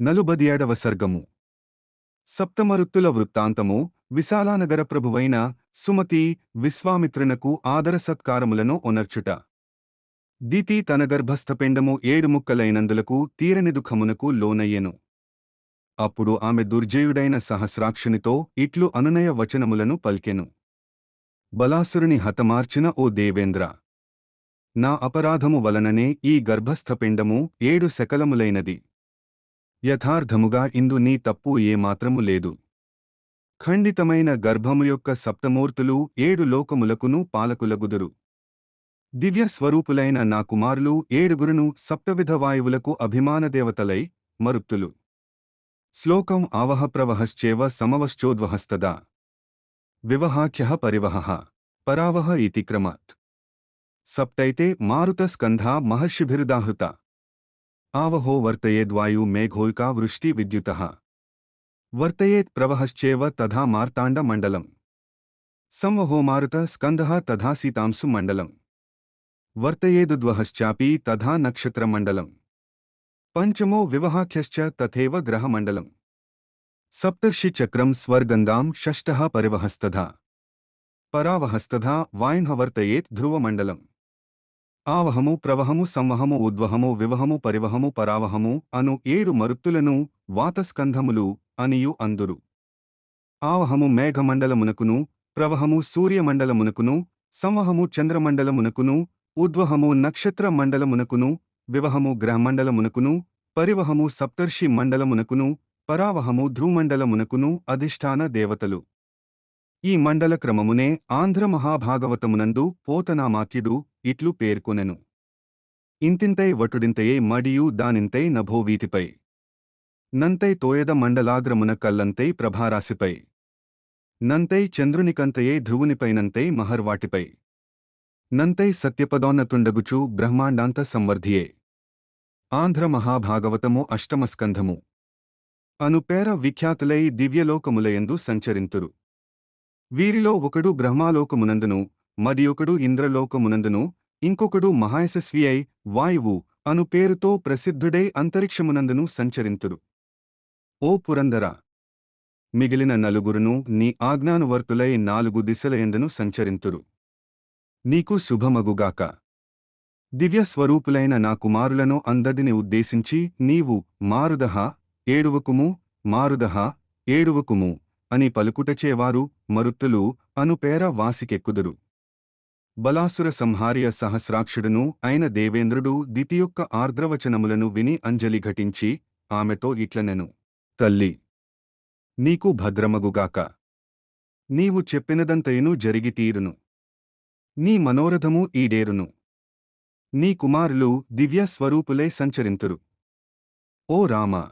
నలుబదియేడవ సర్గము. సప్తమరుత్తుల వృత్తాంతము విశాలానగర ప్రభువైన సుమతి విశ్వామిత్రునకు ఆదర సత్కారములను ఒనర్చుట. దితి తన గర్భస్థపిండము ఏడు ముక్కలైనందులకు తీరని దుఃఖమునకు లోనయ్యెను. అప్పుడు ఆమె దుర్జయుడైన సహస్రాక్షునితో ఇట్లు అనునయ వచనములను పల్కెను. బలాసురుని హతమార్చిన ఓ దేవేంద్ర! నా అపరాధము వలననే ఈ గర్భస్థపిండము ఏడు శకలములైనది. యథార్థముగా ఇందు నీ తప్పు ఏమాత్రము లేదు. ఖండితమైన గర్భము యొక్క సప్తమూర్తులు ఏడు లోకములకును పాలకులగుదురు. దివ్య స్వరూపులైన నా కుమారులు ఏడుగురును సప్తవిధ వాయువులకు అభిమానదేవతలై మరుత్తులు. శ్లోకం ఆవహప్రవహశ్చేవ సమవశ్చోద్వహస్తదా. వివహాఖ్య పరివహ. పరావహ ఇతి క్రమాత్. సప్తైతే మారుతస్కంధా మహర్షిభిరుదాహృత. आवहो वर्तयेद्वायु मेघोल्का वृष्टि विद्युतः। वर्तयेत् प्रवहश्चेव तथा मार्ताण्डमण्डलम्। संवहो मारुतः स्कन्दः तथा सीतांसु मण्डलम्। वर्तयेदुद्वहश्चापि तथा नक्षत्रमण्डलम्। पञ्चमो विवहाख्यश्च तथैव ग्रहमण्डलम्। सप्तर्षिचक्रम् स्वर्गङ्गाम् षष्ठः परिवहस्तथा। परावहस्तथा वायुः वर्तयेत् ध्रुवमण्डलम्। ఆవహము ప్రవహము సంవహము ఉద్వహము వివహము పరివహము పరావహము అను ఏడు మరుత్తులను వాతస్కంధములు అనియు అందురు. ఆవహము మేఘమండలమునకును ప్రవహము సూర్యమండలమునకును సంవహము చంద్రమండలమునకును ఉద్వహము నక్షత్ర మండలమునకును వివహము గ్రహమండలమునకును పరివహము సప్తర్షి మండలమునకును పరావహము ధ్రుమండలమునకును అధిష్టాన దేవతలు. ఈ మండల క్రమమునే ఆంధ్ర మహాభాగవతమునందు పోతనామాత్యుడు ఇట్లు పేర్కొనెను. ఇంతింతై వటుడింతయే మడియు దానింతై నభోవీతిపై నంతై తోయద మండలాగ్రమున కల్లంతై ప్రభారాశిపై. నంతై చంద్రునికంతయే ధ్రువునిపైనంతై మహర్వాటిపై. నంతై సత్యపదోన్నతుండగుచు బ్రహ్మాండాంత సంవర్ధియే. ఆంధ్ర మహాభాగవతము అష్టమస్కంధము. అనుపేర విఖ్యాతులై దివ్యలోకములయందు సంచరింతురు. వీరిలో ఒకడు బ్రహ్మాలోకమునందును మరియొకడు ఇంద్రలోకమునందును ఇంకొకడు మహాయశస్వి అయి వాయువు అను పేరుతో ప్రసిద్ధుడై అంతరిక్షమునందును సంచరింతురు ఓ పురందర! మిగిలిన నలుగురును నీ ఆజ్ఞానువర్తులై నాలుగు దిశలయందును సంచరింతురు. నీకు శుభమగుగాక. దివ్య స్వరూపులైన నా కుమారులను అందరిని ఉద్దేశించి నీవు మారుదహ ఏడువకుము మారుదహ ఏడువకుము అని పలుకుటచేవారు మరుత్తులు అను పేర వాసికెక్కుదురు. బలాసుర సంహార్య సహస్రాక్షుడును అయిన దేవేంద్రుడు దితి ఆర్ద్రవచనములను విని అంజలి ఘటించి ఆమెతో ఇట్లనెను తల్లి నీకు భద్రమగుగాక. నీవు చెప్పినదంతయును జరిగితీరును. నీ మనోరథము ఈడేరును. నీ కుమారులు దివ్య స్వరూపులై సంచరింతురు. ఓ రామా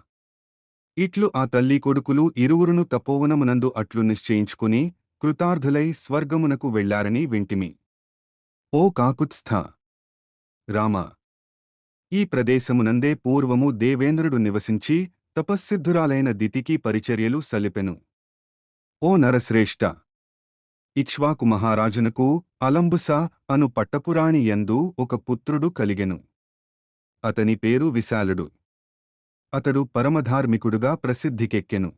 ఇట్లు ఆ తల్లి కొడుకులు ఇరువురును తపోవనమునందు అట్లు నిశ్చయించుకుని కృతార్థులై స్వర్గమునకు వెళ్ళారని వింటిమి. ఓ కాకుత్స్థ! రామ! ఈ ప్రదేశమునందే పూర్వము దేవేంద్రుడు నివసించి తపస్సిద్ధురాలైన దితికి పరిచర్యలు సలిపెను. ఓ నరశ్రేష్ఠ ఇక్ష్వాకు మహారాజునకు అలంబుస అను పట్టపురాణి యందు ఒక పుత్రుడు కలిగెను. అతని పేరు విశాలుడు. అతడు పరమధార్మికుడుగా ప్రసిద్ధికెక్కెను.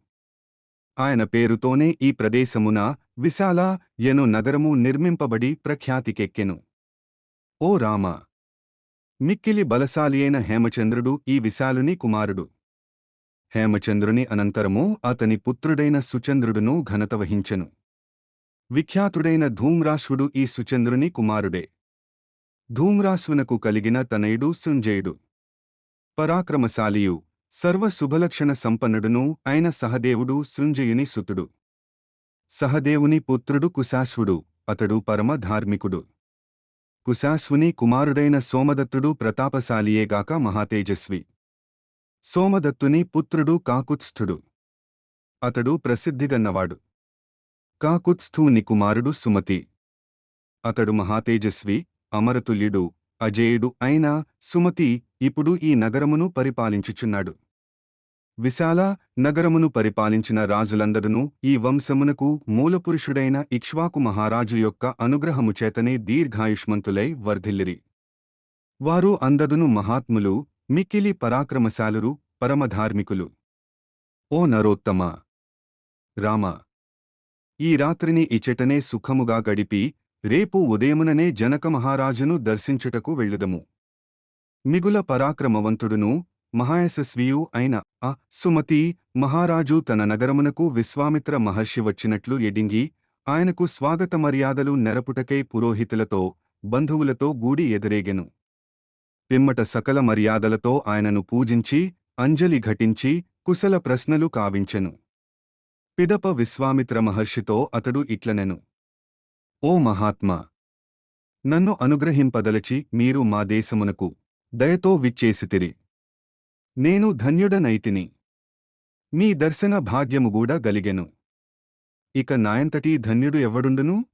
ఆయన పేరుతోనే ఈ ప్రదేశమున విశాల ఎను నగరము నిర్మింపబడి ప్రఖ్యాతికెక్కెను. ఓ రామ! మిక్కిలి బలశాలియైన హేమచంద్రుడు ఈ విశాలుని కుమారుడు. హేమచంద్రుని అనంతరము అతని పుత్రుడైన సుచంద్రుడును ఘనత వహించెను. విఖ్యాతుడైన ధూమ్రాశ్వుడు ఈ సుచంద్రుని కుమారుడే. ధూమ్రాశ్వునకు కలిగిన తనయుడు సుంజయుడు. పరాక్రమశాలియు. సర్వ శుభలక్షణ సంపన్నుడును అయిన సహదేవుడు సృంజయుని సుతుడు. సహదేవుని పుత్రుడు కుశాశ్వుడు అతడు పరమ ధార్మికుడు కుశాశ్వుని కుమారుడైన సోమదత్తుడు ప్రతాపశాలియేగాక మహాతేజస్వి. సోమదత్తుని పుత్రుడు కాకుత్స్థుడు. అతడు ప్రసిద్ధిగన్నవాడు. కాకుత్స్థుని కుమారుడు సుమతి. అతడు మహాతేజస్వి అమరతుల్యుడు అజేయుడు అయిన సుమతి ఇప్పుడు ఈ నగరమును పరిపాలించుచున్నాడు. విశాల నగరమును పరిపాలించిన రాజులందరును ఈ వంశమునకు మూలపురుషుడైన ఇక్ష్వాకు మహారాజు యొక్క అనుగ్రహము చేతనే దీర్ఘాయుష్మంతులై వర్ధిల్లిరి. వారు అందదును మహాత్ములు మిక్కిలి పరాక్రమశాలురు పరమధార్మికులు. ఓ నరోత్తమ! రామ! ఈ రాత్రిని ఇచటనే సుఖముగా గడిపి రేపు ఉదయముననే జనక మహారాజును దర్శించుటకు వెళ్ళుదము. మిగుల పరాక్రమవంతుడును మహాయశస్వియు అయిన ఆ సుమతి మహారాజు తన నగరమునకు విశ్వామిత్ర మహర్షి వచ్చినట్లు ఎడింగి ఆయనకు స్వాగత మర్యాదలు నెరపుటకై పురోహితులతో బంధువులతో గూడి ఎదురేగెను. పిమ్మట సకల మర్యాదలతో ఆయనను పూజించి అంజలి ఘటించి కుశల ప్రశ్నలు కావించెను. పిదప విశ్వామిత్ర మహర్షితో అతడు ఇట్లనెను. ఓ మహాత్మా! నన్ను అనుగ్రహింపదలచి మీరు మా దేశమునకు దయతో విచ్చేసితిరి నేను ధన్యుడనైతిని. మీ దర్శన భాగ్యముగూడ గలిగెను. ఇక నాయంతటి ధన్యుడు ఎవడుండును?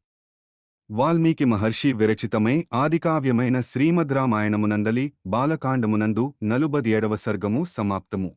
వాల్మీకి మహర్షి విరచితమై ఆదికావ్యమైన శ్రీమద్ రామాయణమునందలి బాలకాండమునందు నలుబది ఏడవ సర్గము సమాప్తము.